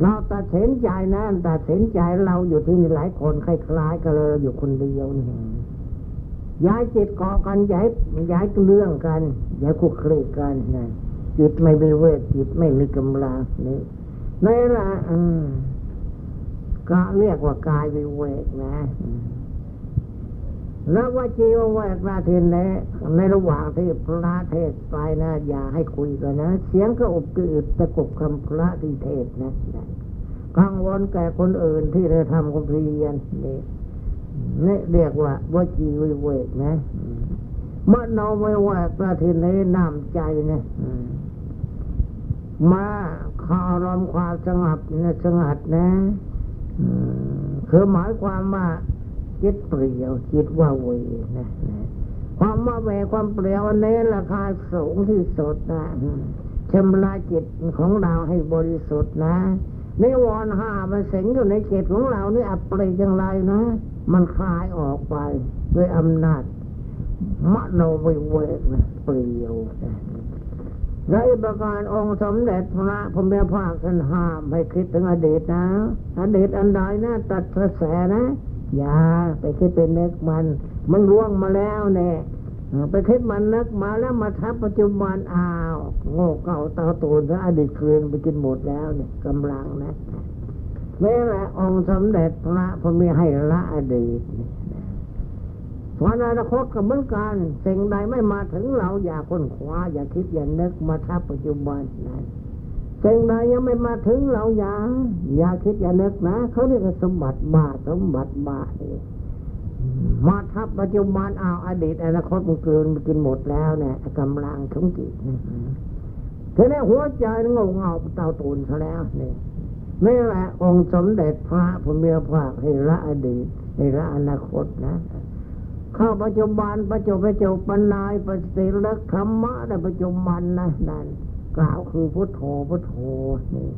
เราตัดสินใจนะตัดสินใจเราอยู่ที่นี่หลายคนคล้ายๆกันเลยอยู่คนเดียวนี่ย้ายจิตก่อกันย้ายย้ายเรื่องกันย้ายคุกคลีกันนะจิตไม่มีเวทจิตไม่มีกำลังนี่นี่ละอืมก็เรียกว่ากายวิเวกนะ แล้วว่าจีวเวกนาเทีนี้ในระหว่างที่พระเทศไปนะ อย่าให้คุยกันนะ เสียงก็อบกึดตะกบคำพระที่เทศนะกังวลแก่คนอื่นที่ได้ทำความเพียรนี่นี่เรียกว่าวจีวิเวกนะอืมมโนวิเวกนาทีนี้น้ำใจนะอืมมาคารมความสงบนะสงัดนะคือหมายความว่า จิตเปลี่ยวจิตว่าเวนะนะความว่าเวความเปลี่ยวอันนี้ราคาสูงที่สุดนะชำระจิตของเราให้บริสุทธิ์นะนิวรณ์ห้ามันสิงอยู่ในจิตของเรานี่อัปรีอย่างไรนะ มันคลายออกไปด้วยอำนาจมโนวิเวกนะเปลี่ยวนะในประการองค์สมเด็จพระพมภาคท่านห้ามให้คิดถึงอดีตนะ อดีตอันใดนะตัดกระแสนะ อย่าไปคิดเป็นนึกมัน มันล่วงมาแล้วเนี่ยไปคิดมันนึกมาแล้วมาทับปัจจุบันอ้าวโง่เก่าเตาตูนแล้วอดีตคืนไปกินหมดแล้วเนี่ยกำลังนะเมื่อแหละองค์สมเด็จพระพมีให้ละอดีตนี่นะเพราะอนาคตก็เหมือนกันสิ่งใดไม่มาถึงเราอย่าค้นคว้าอย่าคิดอย่านึกมาทับปัจจุบันนั้น สิ่งใดยังไม่มาถึงเราอย่าอย่าคิดอย่านึกนะเขาเรียกสมบัติบาสมบัติบาเนี่ยมาทับปัจจุบันเอาอดีตอนาคตมันเกินมันกินหมดแล้วเนี่ยกำลังของจิตนะทีนี้หัวใจงงเงาเตาตูนซะแล้วเนี่ยนี่แหละองค์สมเด็จพระพุทธภาคให้ละอดีตให้ละอนาคตนะเข้าปัจจุบันปัจจุปัจจุปันนายปฏิเลิกธรรมะในปัจจุบันนะนั่น กล่าวคือพุทโธพุทโธนี่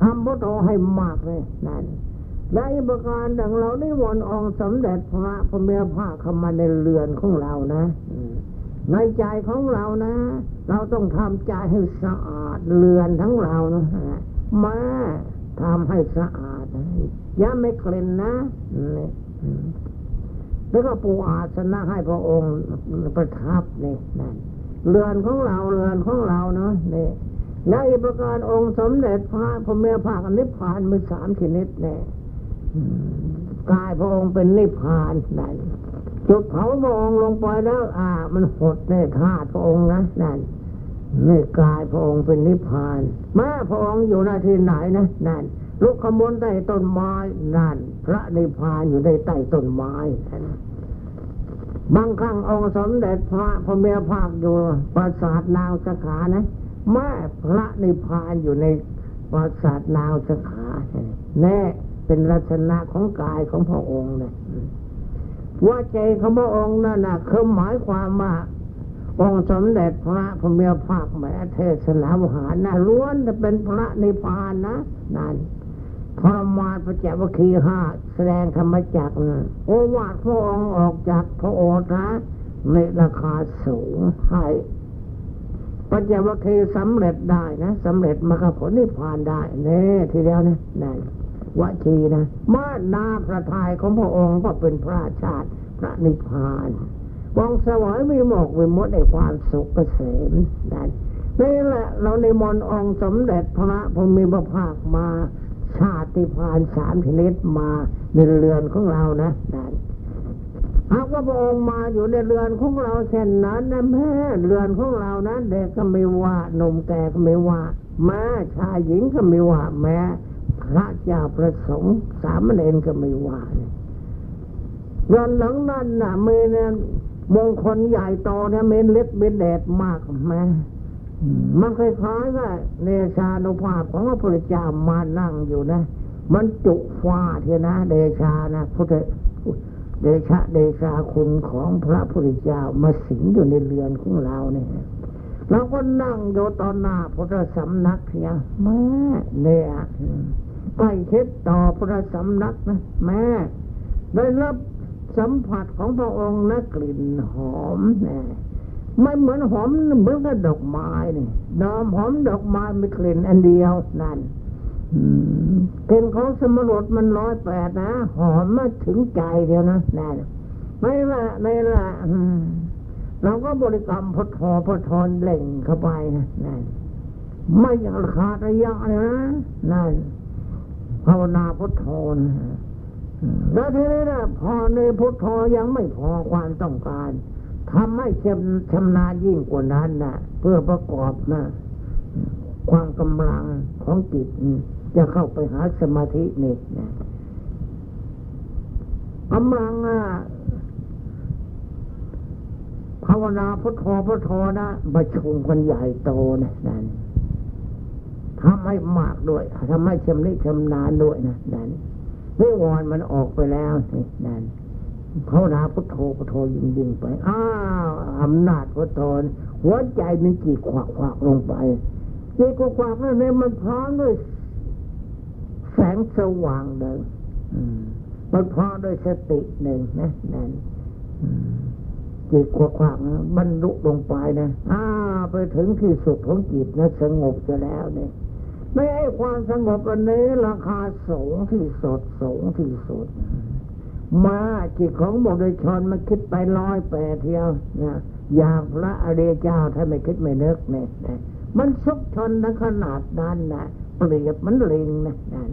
ทำพุทโธให้มากเลยนั่นและอีกปการดังเราได้วนองสมเด็จพระพระเมียพระเข้ามาในเรือนของเรานะในใจของเรานะ เราต้องทำใจให้สะอาดเรือนทั้งเรานะมาทำให้สะอาดอย่าไม่เกลิ่นนะนี่แล้วก็ปูอาสนะให้พระองค์ประทับนี่นั่น เรือนของเราเรือนของเราเนาะนี่และอีกประการองค์สมเด็จพระพระเมรุภาคนิพพานมีสามชนิดเนี่ยกายพระองค์เป็นนิพพานนั่นจุดเผาพระองค์ลงไปแล้ว อ่า มันหดในธาตุพระองค์นะนั่นนี่กายพระองค์เป็นนิพพานแม่พระองค์อยู่หน้าที่ไหนนะนั่นลูกขมนใต้ต้นไม้นั่น พระนิพพานอยู่ในใต้ต้นไม้นั่น บางครั้งองค์สมเด็จพระพระเมียภาคอยู่ปราสาทนาวสขานะแม่พระนิพพานอยู่ในปราสาทนาวสขาแน่เป็นลักษณะของกายของพระองค์เนี่ยว่าใจของพระองค์นั่นนะคือหมายความว่าองค์สมเด็จพระพระเมียภาคแม่เทศนาวหานะล้วนจะเป็นพระนิพพานนะนั่น ทรมานพระเจ้าวิคีห้าแสดงธรรมจักรนะโอวาทพระองค์ออกจากพระโอษฐ์นะในราคาสูงให้พระเจ้าวิคีสำเร็จได้นะสำเร็จมรรคผลนิพพานได้เน่ทีเดียวนะนั่นวชีนะมานาพระทัยของพระองค์ก็เป็นพระชาติพระนิพพานวองสวายมีหมอกวิมุตในความสุขเกษมนั่นนี่แหละเราในมนองค์สมเด็จพระพรมีพระภาคมา ชาติพานสามชนิดมาในเรือนของเรานะนั่นหากว่าพระองค์มาอยู่ในเรือนของเราเช่นนั้นนะแม่เรือนของเรานะเด็กก็ไม่ว่าหนุ่มแก่ก็ไม่ว่าแม่ชายหญิงก็ไม่ว่าแม่พระเจ้าประสงค์สามเณรก็ไม่ว่าเนี่ยเรือนหลังนั้นน่ะมีเนี่ยมงคลใหญ่โตเนี่ยเมนเล็กเมนแดดมากแม่ มันคล้ายๆว่าเนชานุภาพของพระพุทธเจ้ามานั่งอยู่นะ มันจุฟ้าเทนะเดชานะพุทธเดชะเดชาคุณของพระพุทธเจ้ามาสิงอยู่ในเรือนของเราเนี่ยเราก็นั่งอยู่ตอนหน้าพระสำนักเนี่ยแม่เนี่ยใกล้ชิดต่อพระสำนักนะแม่ได้รับสัมผัสของพระองค์นะกลิ่นหอมเนะ ไม่เหมือนหอมเหมือนกับดอกไม้นี่ดอมหอมดอกไม้มีกลิ่นอันเดียวนั่นกลิ่นของสมรสมันร้อยแปดนะหอมมาถึงใจเดียวนะนั่นไม่ละไม่ละเราก็บริกรรมพุทโธพุทโธเล่งเข้าไปนะนั่นไม่ขาดระยะเลยนะนั่นภาวนาพุทโธนะแล้วทีนี้นะพอในพุทโธยังไม่พอความต้องการ ทำให้ชำนาญยิ่งกว่านั้นนะเพื่อประกอบนะความกำลังของจิตจะเข้าไปหาสมาธินี่นะกำลังอะภาวนาพุทโธพุทโธนะประชุมกันใหญ่โตนะนั่นทำให้มากด้วยทำให้ชำนิชำนาญด้วยนะนั่นนิวรณ์มันออกไปแล้วนี่นั่น ภาวนาพุทโธพุทโธยิงยิงไป อ้าวอำนาจพุทโธหัวใจมันจีขวักขวักลงไปจีขวักขวักนั่นเองมันพร้อมด้วยแสงสว่างเดิมมันพร้อมด้วยสติหนึ่งนะนั่นจิตขวักขวักบรรลุลงไปนะอ้าไปถึงที่สุดของจิตนะสงบจะแล้วเนี่ยไม่ไอ้ความสงบอันนี้ราคาสูงที่สุดสูงที่สุด มาจิตของบุตรชนมันคิดไปร้อยแปดเที่ยวนะอย่างพระอริยเจ้าถ้าไม่คิดไม่นึกเนี่ยนะมันซุกชนในขนาดนั้นนะเปรียบมันเลิงนะนั่น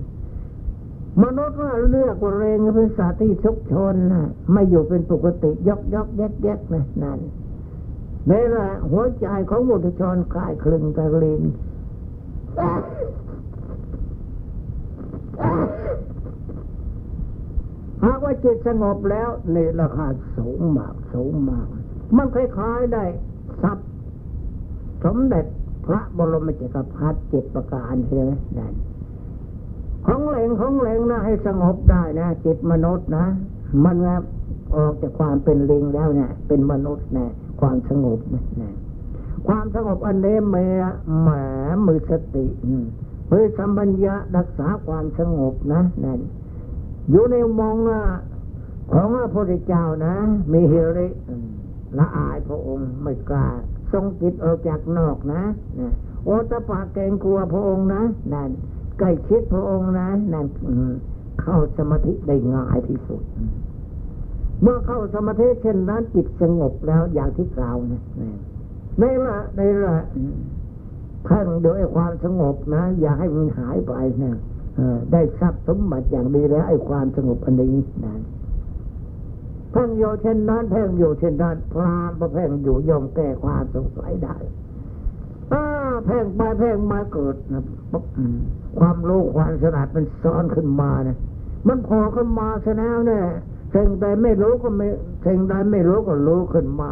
มนุษย์ว่าเลือกว่าเรงเป็นสัตว์ที่ซุกชนนะไม่อยู่เป็นปกติยกยกแยกแยกนะนั่นนี่แหละหัวใจของบุตรชนกลายคลึงกับลิง หากว่าจิตสงบแล้วนี่ราคาสูงมากสูงมาก มันคล้ายๆได้ทรัพย์สมเด็จพระบรมจักรพรรดิจ็ดประการใช่ไหมนั่นของเหลงของเหลงนะให้สงบได้นะจิตมนุษย์นะ มันว่าออกจากความเป็นลิงแล้วเนี่ย เป็นมนุษย์นะความสงบนะความสงบอันนี้แม่หมามือสติเพื่อสัมปัญญะรักษาความสงบนะนั่น อยู่ในมองของพระพุทธเจ้านะ มีเฮริละอายพระองค์ไม่กล้าทรงจิตออกจากนอกนะนะโอตปาเกงกลัวพระองค์นะนั่นใกล้ชิดพระองค์นะนั่นเข้าสมาธิได้ง่ายที่สุด เมื่อเข้าสมาธิเช่นนั้นจิตสงบแล้วอย่างที่กล่าวนะในละในละท่านโดยความสงบนะ อย่าให้มันหายไปนะ ได้ทรัพย์สมบัติอย่างดีแล้วไอ้ความสงบอันนี้นะแพ่งอยู่เช่นนั้นแพ่งอยู่เช่นนั้นพรามประแพ่งอยู่ยอมแก้ความสงสัยได้อ้าแพ่งไปแพ่งมาเกิดนะความรู้ความฉลาดมันซ้อนขึ้นมานะมันพอขึ้นมาซะแล้วเนี่ยสิ่งใดไม่รู้ก็ไม่สิ่งใดไม่รู้ก็รู้ขึ้นมา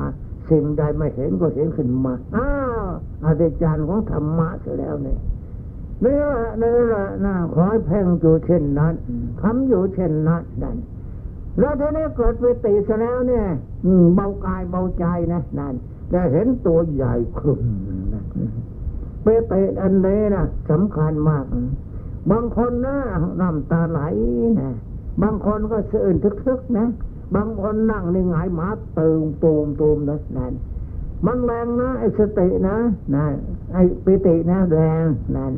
สิ่งใดไม่เห็นก็เห็นขึ้นมาอ้าวอาจารย์ของธรรมะเสียแล้วเนี่ย นี่แหละนี่ละนะขอให้แพ่งอยู่เช่นนั้นทำอยู่เช่นนั้นนั่นแล้วทีนี้เกิดวิติซะแล้วเนี่ยเบากายเบาใจนะนั่นแต่เห็นตัวใหญ่ขึ้นเปเตอันนี้นะสำคัญมาก บางคนนะน้ำตาไหลนะบางคนก็เสื่นทึกๆนะ บางคนนั่งในหงายหมาตูมตูมตูมนะนั่นมันแรงนะไอ้สตินะนั่นไอ้ปิตินะแรงนั่น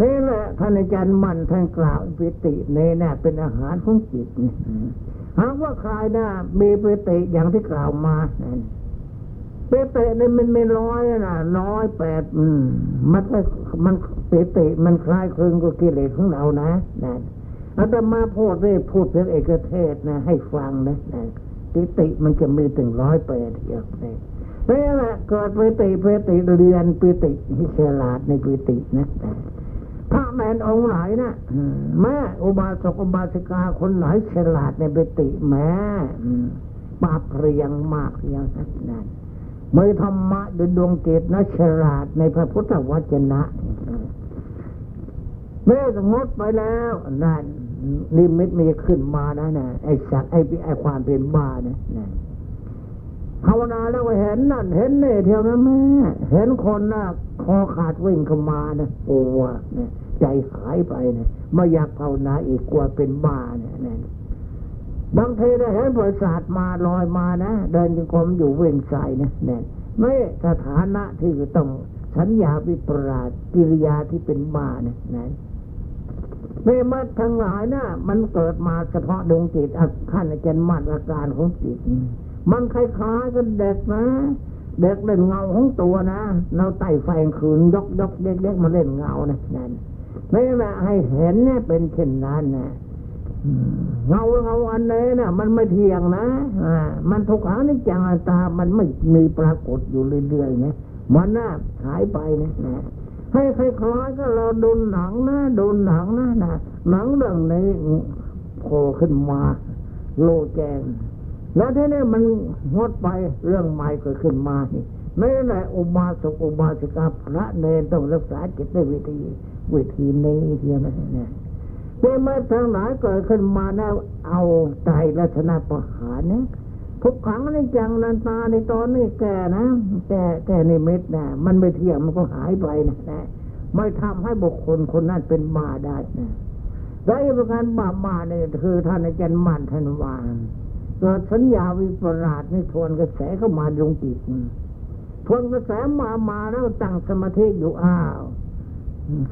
นี่แหละท่านอาจารย์มันท่านกล่าวปิติเนน่เป็นอาหารของจิตหากว่าใครนะมีปิติอย่างที่กล่าวมาปิตินี่มันไม่ร้อยนะน้อยแปดมันก็มันปิติมันคล้ายคลึงกับกิเลสของเรานะนั่นอาตมาพูดเลยพูดเพื่อเอกเทศนะ ให้ฟังนะนะปิติมันจะมีถึงร้อยแปดเดียวเลยนี่แหละเกิดปิติปิติเรียนปิติให้ฉลาดในปิตินะพ ระแมนองค์ไหนนะแม่อุบาสกอุบาสิกาคนไหนฉลาดในปิติแม่ปาเรียงมากอย่างนั้นมือธรรมะดดวงเกตนะฉลาดในพระพุทธวจนะเมื่องดไปแล้วนั่นนิมิตมีขึ้นมานะนะไอ้สัตว์ไอ้ไอ้ความเป็นบ้านะนะภาวนาแล้วเห็นนั่น เห็นเนี่เที่ยวนะแม่เห็นคนน่ะคอขาดวิ่งเข้ามานะโอ้วเนี่ย ใจหายไปเนี่ยไม่อยากภาวนาอีกกลัวเป็นบ้าเนี่ยนั่นบางทีได้เห็นบริษัทมาลอยมานะ เดินจงกรมอยู่เวงใส่นะเนี่ยไม่สถานะที่ต้องสัญญาวิปราชกิริยาที่เป็นบ้าเนี่ยนั่นเมมัดทั้งหลายนะ่ะมันเกิดมาเฉพาะดวงจิตอาขั้นอาจารย์มัดอาการของจิต มันคล้ายๆกับเด็กนะ เด็กเล่นเงาของตัวนะเราไต่ไฟคืนยกยกเด็กๆมาเล่นเงานะนั่น ไม่แม่ให้เห็นเนี่ยเป็นเช่นนั้นนะเงาเงาอันนี้นะมันไม่เที่ยงนะอ่ามันทุกขังนิจังอัตตา มันไม่มีปรากฏอยู่เรื่อยๆนะมันน่ะหายไปนะนะให้คล้ายๆก็เราดูหนังนะดูหนังนะนะหนังเรื่องนี้โผล่ขึ้นมาโลแจงแล้วทีนี้มันงดไปเรื่องใหม่เกิดขึ้นมานี่ไม่แหละอุบาสกอุบาสิกาพระเนรต้องรักษาจิตด้วยวิธี วิธีนี้เทียมนะเป็นมาทางไหนเกิดขึ้นมาแล้ว เอาใจลักษณะประหารเนะทุกครั้งในจังนันตาในตอนนี้แก่นะแก่แก่ในเม็ดนะมันไม่เที่ยงมันก็หายไปนะนะไม่ทำให้บุคคลคนนั้นเป็นมาได้นะและอีกประการบามาเนี่ยคือท่านอาจารย์มันท่านวางเกิดสัญญาวิปลาสในทวนกระแสเข้ามาดวงจิตทวนกระแสมามาแล้วตั้งสมาธิอยู่อ้าว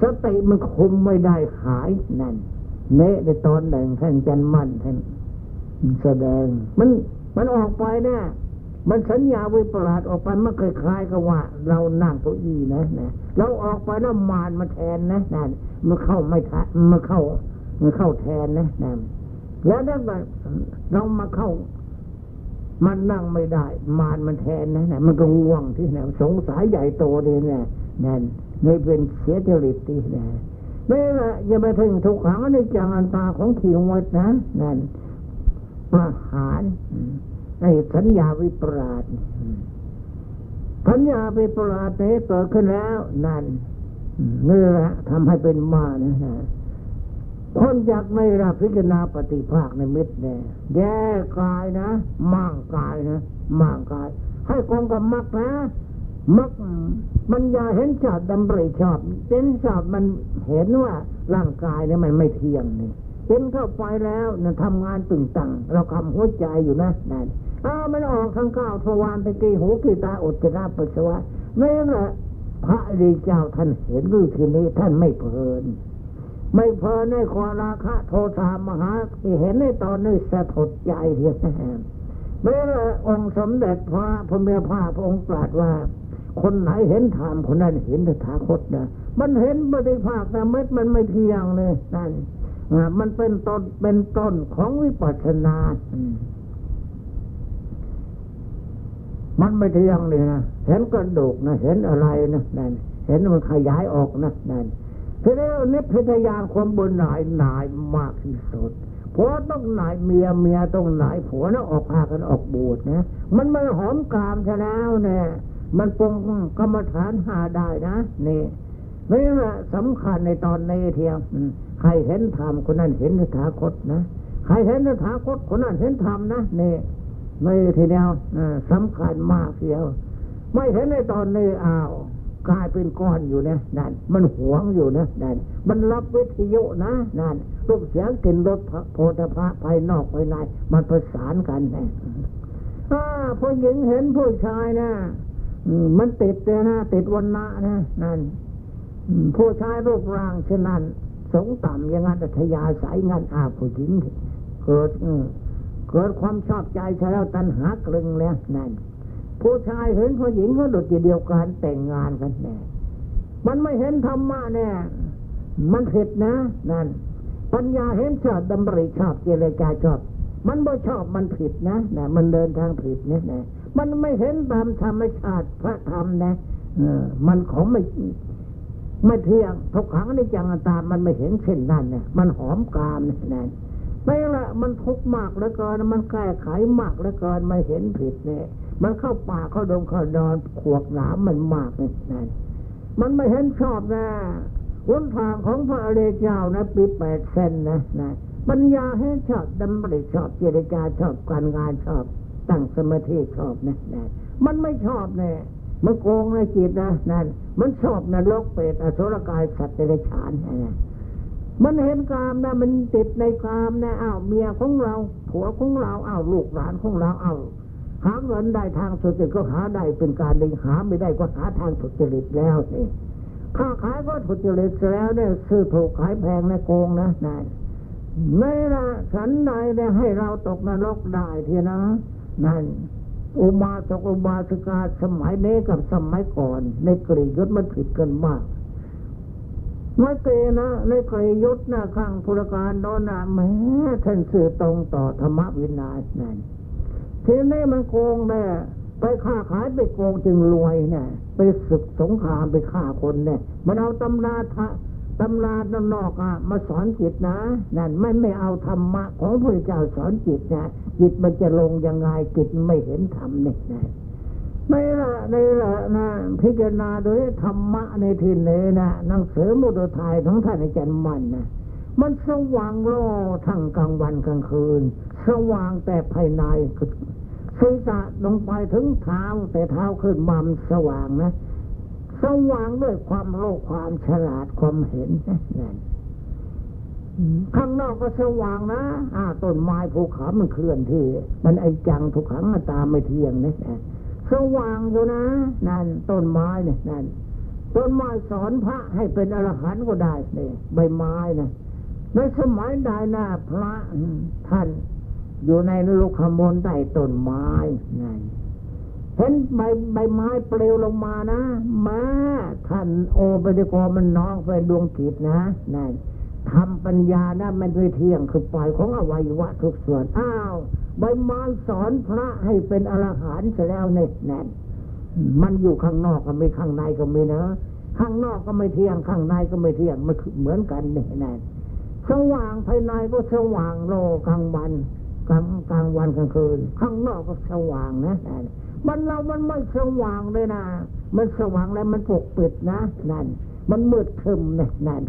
สติมันคุมไม่ได้หายนั่นเนะในตอนหนึ่งท่านจันมั่นท่านแสดง มันมันออกไปนี่ยมันสัญญาวิปลาสออกไปมันคล้ายๆกับว่า เรานั่งเก้าอี้นะนะเราออกไปแล้วมารมาแทนนะนั่นมันเข้าไม่ทันมันเข้า มันเข้าแทนนะนั่นแล้วถ้าเรามาเข้า มันนั่งไม่ได้ มารมันแทนนะนะมันก็ง่วงที่ไหนสงสัยใหญ่โตเลยนี่ยนั่น ไม่เป็นเสียจริตที่นะไม่ละอย่าไปถึงทุกขังในจังอันตาของขีวัดนะนั่นประหารไอ้สัญญาวิปราชสัญญาวิปราชเเกิดขึ้นแล้ว นั่นนี่แหละทำให้เป็นมานะฮะคนจากไม่รับพิจารณาปฏิภาคในมิตรเนี่ยแย่กายนะมั่งกายนะมั่งกาย ให้กองกับมักนะ มักมันอย่าเห็นชอบดำริชอบเห็นชอบมันเห็นว่าร่างกายเนี่ยมันไม่เที่ยงนี่เห็นเข้าไปแล้วนะทำงานตึงตังเราทำหัวใจอยู่นะนั่นอ้ามันออกข้างก้าวทวารไปกี่หูกี่ตาอดจะราปัสสาวะไม่แหละพระดีเจ้าท่านเห็นรูปทีนี้ท่านไม่เพลิน ไม่เพลินในความราคะโทสามหาที่เห็นในตอนนี้สะทดใจเดียวไม่ละองค์สมเด็จพระพเมียพระพระองค์ตรัสว่า คนไหนเห็นธรรมคนนั้นเห็นตถาคตนะมันเห็นปฏิภาคแต่เม็ดมันไม่เที่ยงเลยนั่นมันเป็นต้นเป็นต้นของวิปัสสนามันไม่เที่ยงเลยนะเห็นกระดูกนะเห็นอะไรนะนั่นเห็นมันขยายออกนะนั่นทีนี้นิพพยานความบนหน่ายหน่ายมากที่สุดผัวต้องหน่ายเมียเมียต้องหน่ายผัวนะออกพากันออกบูดนะ มันไม่หอมกามชะแล้วเนี่ย มันปรุงกรรมฐานหาได้นะนี่นี่แหละสำคัญในตอนนี้เทียมใครเห็นธรรมคนนั้นเห็นสถาคตนะใครเห็นสถาคตคนนั้นเห็นธรรมนะนี่ไม่ทีเดียวสำคัญมากเสียว ไม่เห็นในตอนนี้อ้าวกลายเป็นก้อนอยู่เนะนั่นมันหวงอยู่นะนั่นมันรับวิทยุนะนั่นรูปเสียงกลิ่นรสโพธพะภายนอกภายในมันประสานกันนะผู้หญิงเห็นผู้ชายนะ มันติดเลยนะติดวันนะนะนั่นผู้ชายรูปร่างเช่นนั้น สงต่ำอย่างนั้นทยาสายงานอาผู้หญิงเกิดเกิดความชอบใจใช่แล้วตัณหากลึงแล้วนั่น ผู้ชายเห็นผู้หญิงก็ดุดเดียวกันแต่งงานกันแน่มันไม่เห็นธรรมะแน่มันผิดนะนั่น ปัญญาเห็นชอบดำริชอบเจริญกาชอบ มันบ่ชอบมันผิดนะนะมันเดินทางผิดเนี่ยนะ มันไม่เห็นตามธรรมชาติพระธรรมนะมันของไม่ไม่เที่ยงทุกครั้งในจังตามมันไม่เห็นเช่นนั้นเนี่ยมันหอมกามนี่นั่นไม่ละมันทุกข์มากแล้วกินมันแก้ไขมากแล้วกินไม่เห็นผิดเนี่ย มันเข้าป่าเข้าดงเข้านอนขวกหนามมันมากนี่นั่นมันไม่เห็นชอบนะวนทางของพระอริยเจ้านะปีแปดเซนนะนะปัญญาให้ชอบดำริชอบเจริญาชอบการงานชอบ ตั้งสมาธิชอบนะนะมันไม่ชอบแน่มันโกงในจิตนะนั่นมันชอบนรกเปรตอสุรกายสัตว์เดรัจฉานนะมันเห็นกามนะ มันติดในกามนะอ้าวเมียของเรา ผัวของเราอ้าวลูกหลานของเราอ้าวหาเงินได้ทางสุจริตก็หาได้เป็นการดีหาไม่ได้ก็หาทางสุจริตแล้วนี่ค้าขายก็ทุจริตแล้วเนี่ยซื้อถูกขายแพงในะโกงนะนายไม่ละฉันใดได้ให้เราตกนรกได้ทีนะ นั่นอุบาสกอุบาสิกาสมัยนี้กับสมัยก่อน ในกรียศมันผิดกันมากไม่เกนะในกรียศนะข้างพุทธการโนนนะแม้ท่านสื่อตรงต่อธรรมวินัยนั่นทีนี้มันโกงเนี่ยไปค้าขายไปโกงจึงรวยเนี่ยไปศึกสงครามไปฆ่าคนเนี่ยมันเอาตำราทะ ตำรานนอกอะมาสอนจิตนะนั่นไม่ไม่เอาธรรมะของพระเจ้าสอนจิตนะจิตมันจะลงยังไงจิตไม่เห็นธรรมเนี่ยนะไม่ละในละนะพิจารณาโดยธรรมะในที่นี้นะหนังสือมุตไทยของท่านอาจารย์มันนะมันสว่างโลทั้งกลางวันกลางคืน สว่างแต่ภายในศีรษะลงไปถึงเท้าแต่เท้าขึ้นมัมสว่างนะ สว่างด้วยความโลภความฉลาดความเห็นนั่นข้างนอกก็สว่างนะอ่าต้นไม้ภูเขามันเคลื่อนที่ มันไอจังทุกขังตามไม่เที่ยงนะสว่างอยู่นะ นั่น ต้นไม้เนี่ยนั่นต้นไม้สอนพระให้เป็นอรหันต์ก็ได้เนี่ยใบไม้นะในสมัยใดนะพระท่านอยู่ในลูกขมลใต้ต้นไม้นั่นเห็นใบใบไม้เปลวลงมานะ มาท่านโอปฏิกรมันน้องไปดวงจิตนะนั่นทำปัญญานะมันด้วยเที่ยงคือปล่อยของอวัยวะทุกส่วน อ้าว ใบไม้สอนพระให้เป็นอรหันต์เสแล้วเนี่ยนั่นมันอยู่ข้างนอกก็ไม่ข้างในก็ไม่นะ ข้างนอกก็ไม่เที่ยง ข้างในก็ไม่เที่ยงมันเหมือนกันเนี่ยนั่นสว่างภายในก็สว่างโลกลางวันกลางกลางวันกลางคืน ข้างนอกก็สว่างนะ มันเรามันไม่สว่างเลยนะมันสว่างแล้วมันปกปิดนะนั่น มันมืดคึมเนี่ยนั่น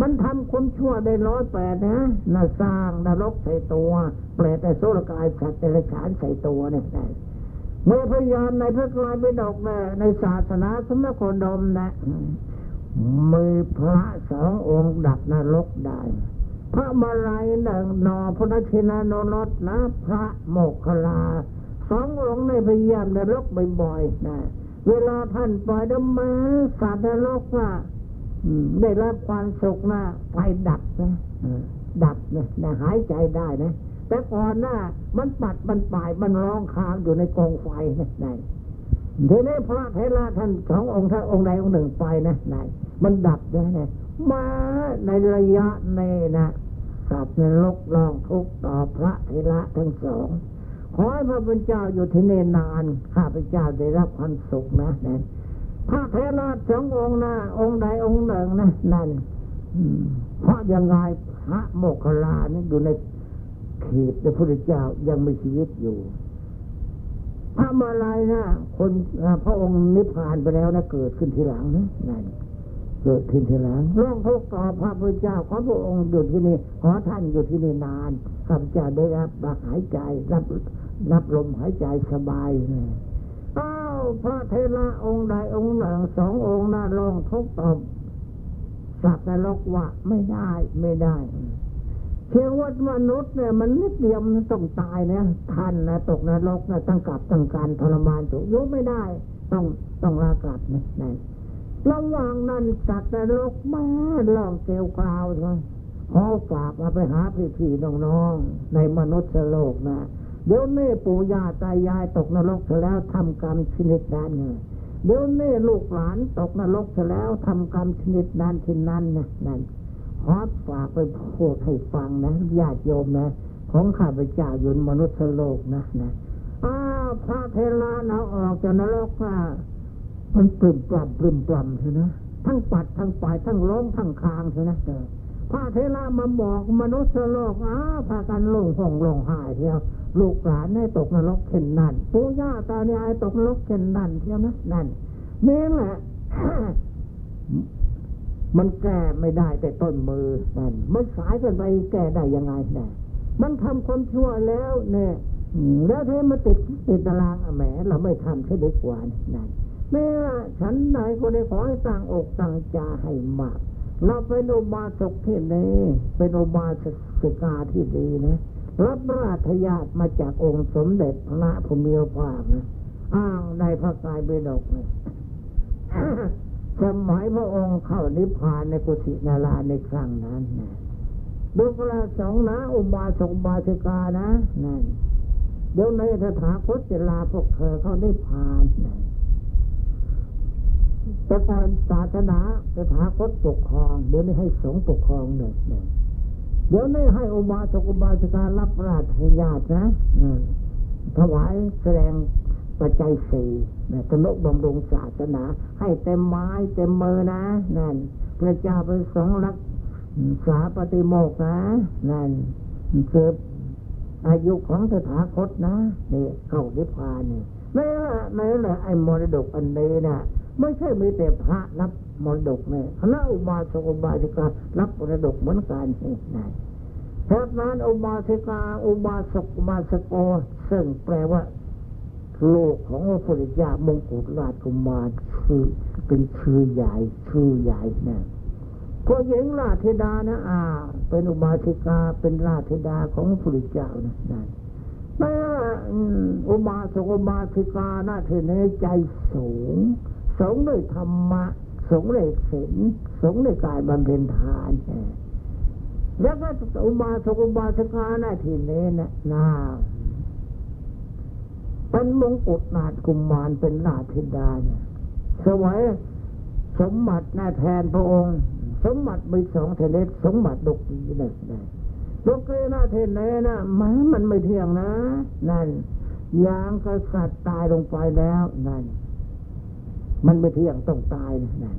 มันทำคนชั่วได้ร้อยแปดนะน่าสร้างนรกใส่ตัวเปรตแต่โซลกายสัตว์แต่ละฉานใส่ตัวเนี่ยนั่นเมื่อพยานในพระกลายไปดอกนะในศาสนาสมณโคดมนะมีพระสององค์ดับนรกได้ พระมาลัยหนึ่งนอพระชินาโนรสนะ พระโมกขลา สององค์ในพยายามนรกบ่อยๆนะเวลาท่านปล่อยดมาสัตว์นรกว่าได้รับความสุขนะไฟดับนะดับนะหายใจได้นะแต่ก่อนหน้ามันปัดมันปลายมันร้องค้างอยู่ในกองไฟนะนายทีนี้พระเทระท่านสององค์ท่านองค์ใดองค์หนึ่งไปนะนายมันดับนะเนี่ยมาในระยะนี้นะสัตว์ในโลกลองทุกต่อพระเทระทั้งสอง ขอให้พระพุทธเจ้าอยู่ที่นี่นานข้าพเจ้าได้รับความสุขนะนั่นพระเทระสององค์นะองค์ใดองค์หนึ่งนะนั่นเพราะยังไงพระโมคคัลลานี่อยู่ในเขตพระพุทธเจ้ายังมีชีวิตอยู่พระมาลายนะคนพระองค์นิพพานไปแล้วนะเกิดขึ้นทีหลังนะนั่นเกิดขึ้นทีหลังร้องทุกข์ต่อพระพุทธเจ้าขอพระองค์อยู่ที่นี่ขอท่านอยู่ที่นี่นาน ข้าพเจ้าได้รับหายใจรับรับลมหายใจสบายเลยอ้าวพระเทระองค์ใดองค์หนึ่งสององค์น่าร้องทุกข์ต่อสัตว์นรกว่าไม่ได้ไม่ได้เชื่อว่ามนุษย์เนี่ยมันนิดเดียวมันต้องตายเนี่ยท่านนะตกนรกนะตั้งกับตั้งการทรมานถูกยุไม่ได้ ต้องต้องลากลับนะระหว่างนั้นสัตว์นรกมาลองเกลียวกล่าวนะ ขอฝากมาไปหาพี่พี่น้องๆในมนุษย์โลกนะ เดี๋ยวนี้ปู่ย่าตายายตกนรกแล้วทำกรรมชนิดนั้นเยเดี๋ยวนี้ลูกหลานตกนรกแล้วทำกรรมชนิดนั้นชนิดนั้นนะนั่นขอฝากไปพูดให้ฟังนะญาติโยมนะ ของข้าพเจ้าอยุนมนุษย์โลกนะนะอ้าพระเทระเราออกจากนรกอะมันปลืมปลำปลืมปลำใช่ไหมทั้งปัดทั้งปลายทั้งร้องทั้งคางใช่ไหม พระเทระมาบอกมนุษย์โลกอ้าพากันลงห้องลงหายเที่ยวลูกหลานให้ตกนรกเข็นนั่นปู่ย่าตายายตกนรกเข็นนั่นเที่ยวนะนั่นนี่แหละมันแก้ไม่ได้แต่ต้นมือนั่นมันสายกันไปแก้ได้ยังไงได้มันทำคนชั่วแล้วเนี่ยแล้วเทมาติดติดตารางอแหมเราไม่ทำใช่ดีกว่านั่นแม้ฉันไหนก็ได้ขอให้ตั้งอกตั้งใจให้มาก เราเป็นอุบาสกที่ดีเป็นอุบาสกาที่ดีนะรับราชญาติมาจากองค์สมเด็จพระพุทธภาคนะอ้างในพระกายเบดกนะสมัยพระองค์เข้านิพพานในกุฏินาราในครั้งนั้นนะดูพระสองนะอุบาสกบาสิกานะนั่นเดี๋ยวในสถาคตจะลาพวกเธอเข้านิพพานนะ แต่ก่อนศาสนาสถาคตปกครองเดี๋ยวนี้ให้สงฆ์ปกครองหนึ่งเดี๋ยวนี้ให้อุบาสกอุบาสิการับราชญาตินะถวายแสดงปัจจัยสี่นะกนกบำรุงศาสนา ให้เต็มไม้เต็มมือนะนั่นพระเจ้าเป็นสงฆ์รักษาปฏิโมกนะนั่นเกิดอายุของสถาคตนะนี่เข้านิพพานนี่ไม่ละไม่ละไอ้มรดกอันนี้นะ ไม่ใช่มีแต่พระรับมรดกเนี่ยคณะอุบาสกอุบาสิกา รับมรดกเหมือนกันนี่นะเพราะนั้นอุบาสิกา อุบาสกอุบาสกซึ่งแปลว่าโลกของพระพุทธเจ้ามงกุฎราชกุมารคือเป็นชื่อใหญ่ชื่อใหญ่นะผู้หญิงราชธิดานะอ่า เป็นอุบาสิกาเป็นราชธิดาของพระพุทธเจ้านะนั่นแม่อุบาสกอุบาสิกานาเทเนใจสูง สงด้วยธรรมะ สงด้วยศีลสงด้วยกายบำเพ็ญทานแล้วก็อุบาสกอุบาสิกาหน้าทีนี้นะนาเป็นมงกุฎนาถกุมมารเป็นราชธิดาเนี่ยสวยสมบัติหน้าแทนพระองค์ สมบัติมีสองเทเลสสมบัติดกดีนะนะดกดีหน้าเทนเนนะมันมันไม่เที่ยงนะ นั่นยางกษัตริย์ตายลงไปแล้วนั่น มันไม่เที่ยงต้องตายนะนั่น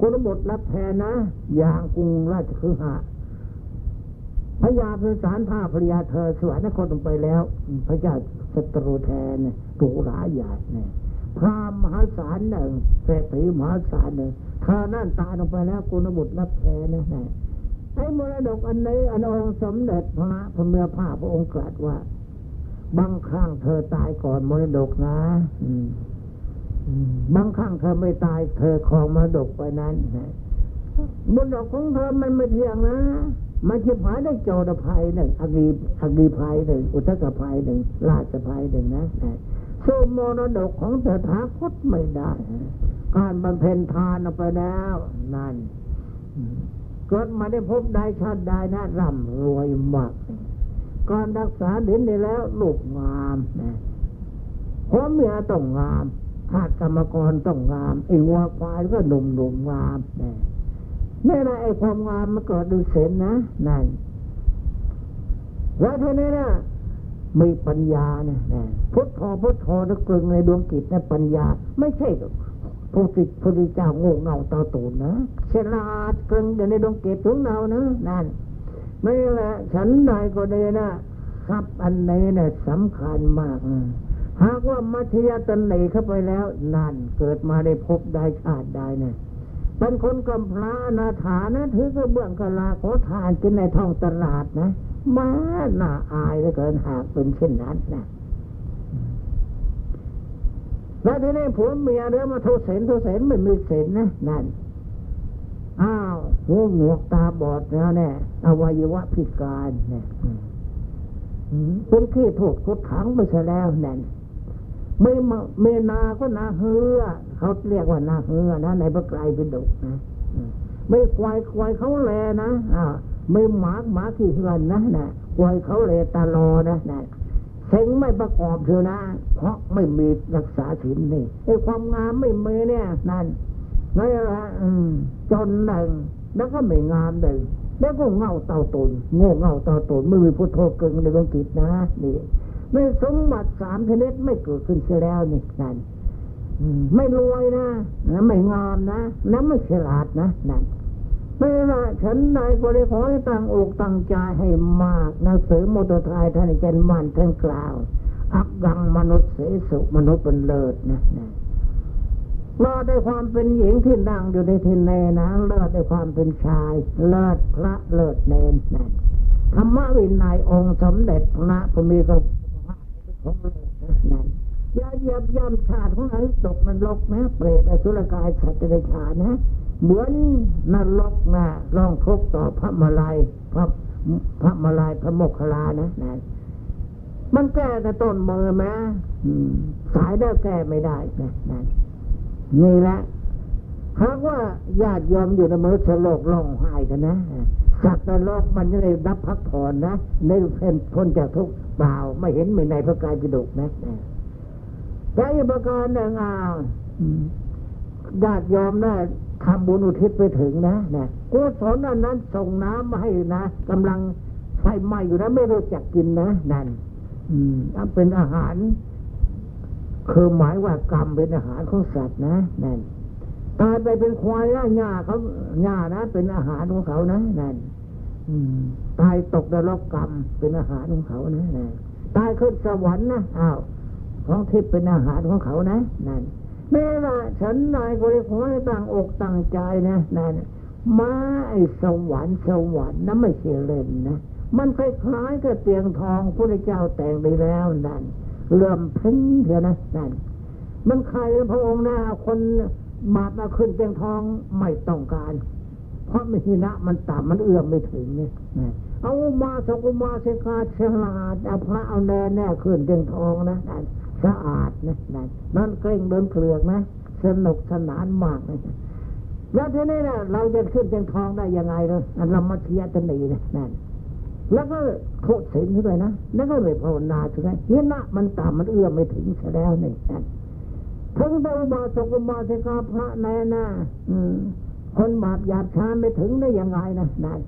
คุณบทรับแทนนะยางกรุงราชคือหะพระยาเป็นสารผ้าภรยาเธอสวรรคตลงไปแล้ว พระเจ้าศัตรูแทนถูหลายใหญ่เนี่ยพรามมหาศาลหนึ่งเศรษฐีมหาศาลหนึ่งเธอนั่นตายลงไปแล้วกุณบุตรรับแทนนะนะไอ้มรดกอันนี้อันองค์สมเด็จพระพระเมื่อผ้าพระองค์ตรัสว่า บางครั้งเธอตายก่อนมรดกนะ อืม บางครั้งเธอไม่ตาย เธอครองมรดกไปนั้นนะมรดกของเธอมันไม่เที่ยงนะมันจะผายได้โจรภัยหนึ่งอกีอกีภัยหนึ่งอุทกภัยหนึ่งราชภัยหนึ่งนะสู้มรดกของเถถาคตไม่ได้ การบำเพ็ญทานไปแล้ว นั่นเกิดมาได้พบได้ชาติได้นะร่ำรวยมากการรักษาเด่นได้แล้วลูกงามนะพ่อเมียต้องงาม ทาสกรรมกรต้องงามไอ้วัวควายก็หนุ่มหนุ่มงามนะไม่ได้ไอ้ความงามมันเกิดดูเสนนะนั่นแล้วทีนี้นะมีปัญญาเนี่ยพุทโธพุทโธตะกลึงในดวงจิตนะปัญญา ไม่ใช่พระสิทธิพระเจ้าโง่เง่าตาตูนนะฉลาดกลึงอยู่ในดวงจิตของเรานะนั่นไม่ละฉันใดก็ดีนะทรัพย์อันนี้เนี่ยสำคัญมาก หากว่ามัธยตนหนเข้าไปแล้ว นั่นเกิดมาได้พบได้ชาติได้เนี่ยเป็นคนกำพร้านาถานะถือกระเบื้องกะลาขอทานกินในท้องตลาดนะมาหน้าอายเหลือเกินหากเป็นเช่นนั้นนะแล้วทีนี้ผัวเมียเรื่องมาทษเสนทษเสนไม่มีเสนนะนั่นอ้าวหูหนวกตาบอดแล้วเนี่ยอวัยวะพิการเนี่ยเป็นขี้ถูกทุกขังไปซะแล้วนั่น ไม่เมนาก็นาเฮือเขาเรียกว่านาเฮือนะในพระไกรปิฎกนะไม่ควายควายเขาแลนะอ่าไม่หมากหมาขี้เหือนนะนะควายเขาแลตาลอนะนะเซ็งไม่ประกอบเถอนะ เพราะไม่มีรักษาศีลนี่ไอ้ความงามไม่มีเนี่ยนั่นไม่ละจนหนึ่งแล้วก็ไม่งามหนึ่งแล้วก็เงาเต่าตนโง่เงาเต่าตนไม่มีพุทโธเกินในดวงจิตนะนี่ ไม่สมบัติสามชนิดไม่เกิดขึ้นเสียแล้วนี่นั่นไม่รวยนะนะไม่งามนะแล้วไม่ฉลาดนะนั่นไม่ละฉันใดก็ได้ขอให้ตั้งอกตั้งใจให้มากนะเสริมโตทายท่านอาจารย์มันท่านกล่าว อักกังมนุษย์เสสุมนุษย์เป็นเลิศนะนะเลิศได้ความเป็นหญิงที่นั่งอยู่ในทินเนนะเลิศได้ความเป็นชาย เลิศพระเลิศเนนนั่นธรรมวินัยองค์สมเด็จพระพุทธมีพระ ของโลกนั่นอย่าเยียบย่ำชาติของเราตกมันรกนะเปรตอสุรกายสัตว์เดรัจฉานะ เหมือนนรกนะร้องทุกต่อพระมาลายพระพระมาลายพระโมคคลานะนั่นมันแก้แต่ต้นมือแม้สายได้แก้ไม่ได้นะนั่นนี่แหละหากว่าญาติยอมอยู่ในมนุษย์โลกร้องไห้กันนะ สัตว์นโลกมันจะได้รับพักผ่อนนะในเพนพ้นจากทุกข์เปล่าไม่เห็นไม่ในพระกายกระดูกนะแต่อีกระการหนึ่งอ่าญาติยอมนะทำบุญอุทิศไปถึงนะนะกุศลนั้นนั้นส่งน้ำมาให้นะกำลังไฟไหม้อยู่นะไม่รู้จักกินนะนั่นอืมเป็นอาหาร คือหมายว่ากรรมเป็นอาหารของสัตว์นะนั่น ตายไปเป็นควายนะหญ้าเขาหญ้านะ เป็นอาหารของเขานะนั่นตายตกนรกกรรมเป็นอาหารของเขานะนั่นตายขึ้นสวรรค์นะอ้าวของทิพย์เป็นอาหารของเขานะนั่นแม้ว่าฉันนายก็เลยขอให้ตั้งอกตั้งใจนะนั่นมาไอ้สวรรค์สวรรค์นั้นไม่ใช่เล่นนะมันคล้ายๆกับเตียงทองพระเจ้าแต่งไปแล้วนั่นเลื่อมพึ่งเถอะนะนั่นมันใครพระองค์นะคน บาปมาขึ้นเตียงทองไม่ต้องการ เพราะม่หินะมันต่ำมันเอื้อมไม่ถึงเนี่ยเอามาสกุมาเสกาฉลาดเอาพระเอาแน่แน่ขึ้นเตียงทองนะสะอาดนะนั่นนั่นเกรงเดินเกลือกนะสนุกสนานมากเลยแล้วทีนี้นะเราจะขึ้นเตียงทองได้ยังไงเนาะเรามาเทียตนีนะนั่นแล้วก็โทษสิงด้วยนะแล้วก็เลยภาวนาถึงไงเห็นนะมันต่ำมันเอื้อมไม่ถึงซะแล้วนี่นั่น ถึงได้บาสกุมาสิกาพระแน่น่าคนบาปหยาบช้าไม่ถึงได้ยังไงนะนั่น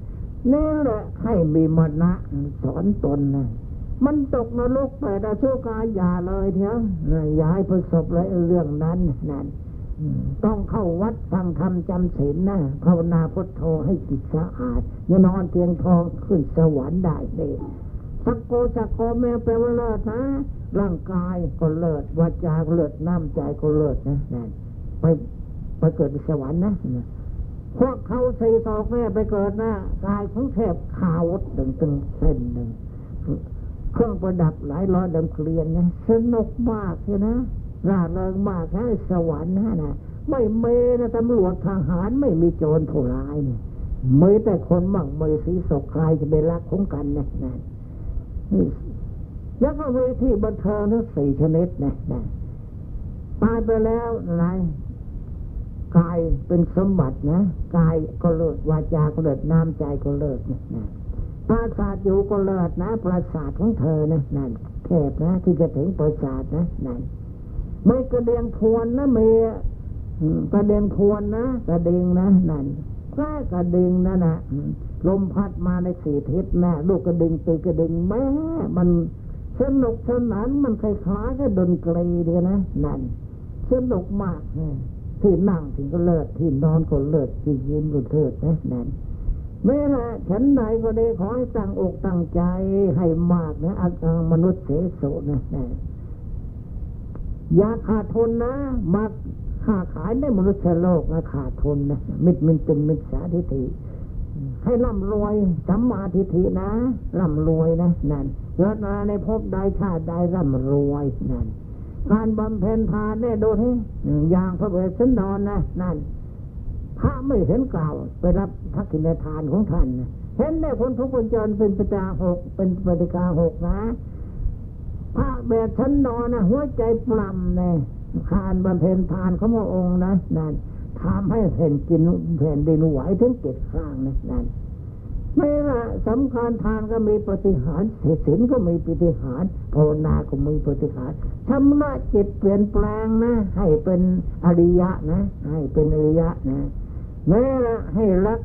นี่แหละให้มีมรณะสอนตนนะมันตกนรกไปแต่ชั่วกายอย่าเลยเถอะอย่าให้ประสบเลยเรื่องนั้นนั่นต้องเข้าวัดฟังธรรมจำศีลนะภาวนาพุทโธให้จิตสะอาดอย่านอนเตียงทองขึ้นสวรรค์ได้เลย สักโกสักโกแม่แปลว่าเลิศนะร่างกายก็เลิศวาจาก็เลิศน้ำใจก็เลิศนะนั่นไปไปเกิดในสวรรค์นะพวกเขาใส่ตอกแม่ไปเกิดนะกายของแทบขาวตึงตึงเส้นหนึ่งเครื่องประดับหลายร้อยดำเกลียนนะสนุกมากเลยนะร่าเริงมากนะสวรรค์นะนะไม่เมนะตำรวจทหารไม่มีโจรผู้ร้ายเนี่ยมีแต่คนมั่งมีสีศกใครจะไปรักของกันนะนะ แล้วก็เวทีบันเทิงทั้งสี่ชนิดนะตายไปแล้วอะไรกายเป็นสมบัตินะกายก็เลิศวาจาก็เลิศน้ำใจก็เลิศนะปราสาทอยู่ก็เลิศนะ ปราสาทของเธอนะนั่นแคบนะที่จะถึงปราสาทนะนั่นไม่กระเดียงทวนนะเมย์กระเดียงทวนนะกระเดียงนะนั่น แค่กระดียงนั่นนะลมพัดมาในสี่ทิศนะลูกกระดิ่งตีกระดิ่งแม่มันสนุกสนานมันคล้ายๆกับดนตรีเดียนะนั่นสนุกมากที่นั่งถึงก็เลิศที่นอนก็เลิศที่ยืนก็เลิศนะนั่นเวลาฉันไหนก็ได้ขอให้ตั้งอกตั้งใจให้มากนะอาการมนุษย์เสโสนะอย่าขาดทุนนะมา ค้าขายในมนุษย์โลกนะขาดทุนนะมิตรมินจึงมิตรสาธิติให้ร่ำรวยสัมมาทิฏฐินะร่ำรวยนะนั่นเกิดมาในภพใดชาติใดร่ำรวยนั่นการบำเพ็ญทานเนี่ยดูที่อย่างพระเวสสันดรนะนั่นพระไม่เห็นกล่าว ไปรับพระกินทานของท่านนะเห็นได้คนทุกคนจรเป็นปจาหกเป็นปฏิกาหกนะ พระแบบฉันนอนนะหัวใจปลำเลย ทานบำเพ็ญทานของพระองค์นะนั่นทำให้เห็นกินแผ่นดินไหวถึงเจ็ดครั้งนะนั่นไม่ว่าสำคัญทานก็มีปฏิหารศีลก็มีปฏิหารภาวนาก็มีปฏิหารชำระจิตเปลี่ยนแปลงนะ ให้เป็นอริยะนะ ให้เป็นอริยะนะแม้ละให้รัก